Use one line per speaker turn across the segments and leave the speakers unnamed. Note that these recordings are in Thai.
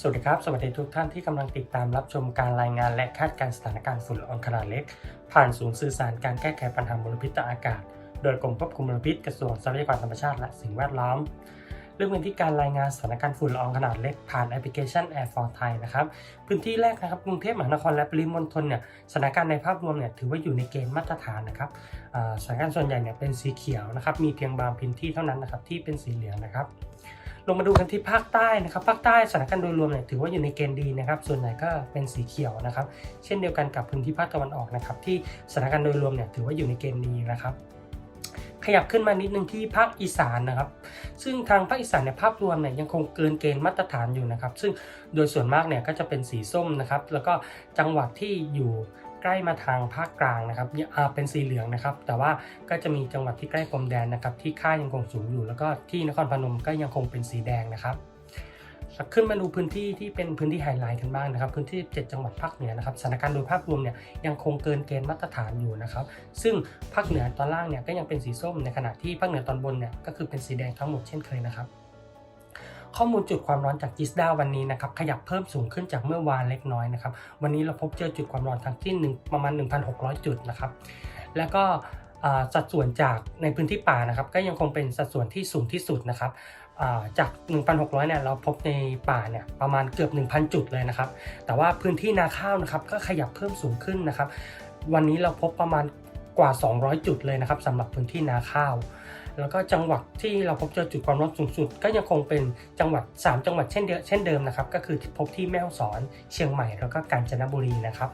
สวัสดีครับ สวัสดีทุกท่านที่กำลังติดตามรับชมการรายงานและคาดการสถานการณ์ฝุ่นละอองขนาดเล็ก ผ่านศูนย์สื่อสารการแก้ไขปัญหามลพิษทางอากาศ โดยกรมควบคุมมลพิษกระทรวงทรัพยากรธรรมชาติและสิ่งแวดล้อมเรื่องเป็นที่การรายงานสถานการณ์ฝุ่นละอองขนาดเล็กผ่านแอปพลิเคชัน Air for Thai นะครับ พื้นที่แรกนะครับกรุงเทพมหานครและปริมณฑลเนี่ยสถานการณ์ในภาพรวมเนี่ยถือว่าอยู่ในเกณฑ์มาตรฐานนะครับสถานการณ์ส่วนใหญ่เนี่ยเป็นสีเขียวนะครับมีเพียงบางพื้นที่เท่านั้นนะครับที่เป็นสีเหลืองนะครับ ลงมาดูกันที่ภาคใต้นะครับภาคใต้สถานการณ์โดยรวมเนี่ยถือว่าอยู่ในเกณฑ์ดีนะครับส่วนใหญ่ก็เป็นสีเขียวนะครับ เช่นเดียวกันกับพื้นที่ภาคตะวันออกนะครับที่สถานการณ์โดยรวมเนี่ยถือว่าอยู่ในเกณฑ์ดีนะครับขยับขึ้นมานิดนึงที่ภาคอีสานนะครับ ซึ่งทางภาคอีสานในภาพรวมเนี่ยยังคงเกินเกณฑ์มาตรฐานอยู่นะครับ ซึ่งโดยส่วนมากเนี่ยก็จะเป็นสีส้มนะครับ แล้วก็จังหวัดที่อยู่ ใกล้มาทางภาคกลางนะครับอ่าเป็นสีเหลืองนะครับ แต่ว่าก็จะมีจังหวัดที่ใกล้พรมแดนนะครับ ที่ค่ายังคงสูงอยู่ แล้วก็ที่นครพนมก็ยังคงเป็นสีแดงนะครับขึ้นมาดูพื้นที่ที่เป็นพื้นที่ไฮไลท์กันบ้างนะครับ พื้นที่ 7 จังหวัดภาคเหนือนะครับสถานการณ์โดยภาพรวมเนี่ยยังคงเกินเกณฑ์มาตรฐานอยู่นะครับ ซึ่งภาคเหนือตอนล่างเนี่ยก็ยังเป็นสีส้มในขณะที่ภาคเหนือตอนบนเนี่ยก็คือเป็นสีแดงทั้งหมดเช่นเคยนะครับ ข้อมูลจุดความร้อนจากจิสดาวันนี้นะครับขยับเพิ่มสูงขึ้นจากเมื่อวานเล็กน้อยนะครับวันนี้เราพบเจอจุดความร้อนทั้งที่หนึ่งประมาณ 1,600 จุดนะครับแล้วก็สัดส่วนจากในพื้นที่ป่านะครับก็ยังคงเป็นสัดส่วนที่สูงที่สุดนะครับอ่าจาก 1,600 เนี่ยเราพบในป่าเนี่ยประมาณเกือบ 1,000 จุดเลยนะครับ แต่ว่าพื้นที่นาข้าวนะครับก็ขยับเพิ่มสูงขึ้นนะครับ วันนี้เราพบประมาณ กว่า 200 จุดเลยนะครับสำหรับพื้นที่นาข้าว แล้วก็จังหวัดที่เราพบเจอจุดความร้อนสูงสุด ก็ยังคงเป็นจังหวัด 3 จังหวัดเช่นเดิมเช่นเดิมนะครับก็คือพบที่แม่ฮ่องสอน เชียงใหม่แล้วก็กาญจนบุรีนะครับ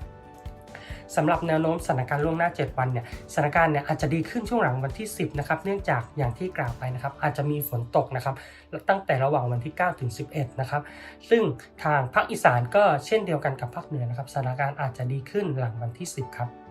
สำหรับแนวโน้มสถานการณ์ล่วงหน้า 7 วันเนี่ยสถานการณ์เนี่ยอาจจะดีขึ้นช่วงหลังวันที่ 10นะครับเนื่องจากอย่างที่กล่าวไปนะครับอาจจะมีฝนตกนะครับตั้งแต่ระหว่างวันที่ 9 ถึง 11 นะครับซึ่งทางภาคอีสานก็เช่นเดียวกันกับภาคเหนือนะครับสถานการณ์อาจจะดีขึ้นหลังวันที่ 10 ครับ